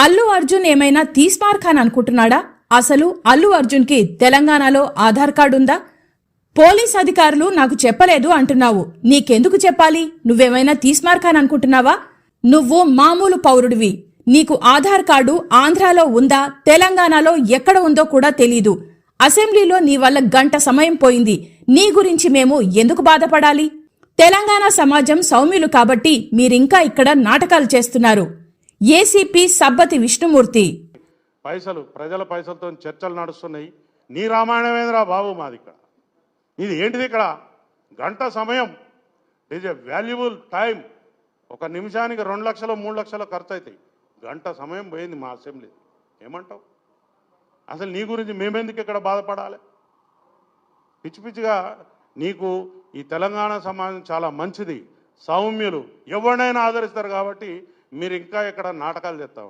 అల్లు అర్జున్ ఏమైనా తీస్మార్ ఖాన్ అనుకుంటున్నాడా? అసలు అల్లు అర్జున్కి తెలంగాణలో ఆధార్ కార్డు ఉందా? పోలీస్ అధికారులు నాకు చెప్పలేదు అంటున్నావు. నీకెందుకు చెప్పాలి? నువ్వేమైనా తీస్మార్ ఖాన్ అనుకుంటున్నావా? నువ్వు మామూలు పౌరుడివి. నీకు ఆధార్ కార్డు ఆంధ్రాలో ఉందా? తెలంగాణలో ఎక్కడ ఉందో కూడా తెలీదు. అసెంబ్లీలో నీ వల్ల గంట సమయం పోయింది. నీ గురించి మేము ఎందుకు బాధపడాలి? తెలంగాణ సమాజం సౌమ్యులు కాబట్టి మీరింకా ఇక్కడ నాటకాలు చేస్తున్నారు. ఏసీపీ సబ్బతి విష్ణుమూర్తి పైసలు ప్రజల పైసలతో చర్చలు నడుస్తున్నాయి. నీ రామాయణమేంద్రా బాబు మాది ఇక్కడ? ఇది ఏంటిది ఇక్కడ? గంట సమయం. ఈజ్ ఎ వాల్యుబుల్ టైం ఒక నిమిషానికి రెండు లక్షలు మూడు లక్షలు ఖర్చు అవుతాయి గంట సమయం పోయింది మా అసెంబ్లీ. ఏమంటావు? అసలు నీ గురించి మేమెందుకు ఇక్కడ బాధపడాలి? పిచ్చి పిచ్చిగా నీకు ఈ తెలంగాణ సమాజం చాలా మంచిది. సౌమ్యులు. ఎవరినైనా ఆదరిస్తారు కాబట్టి మీరు ఇంకా ఇక్కడ నాటకాలు తెస్తాం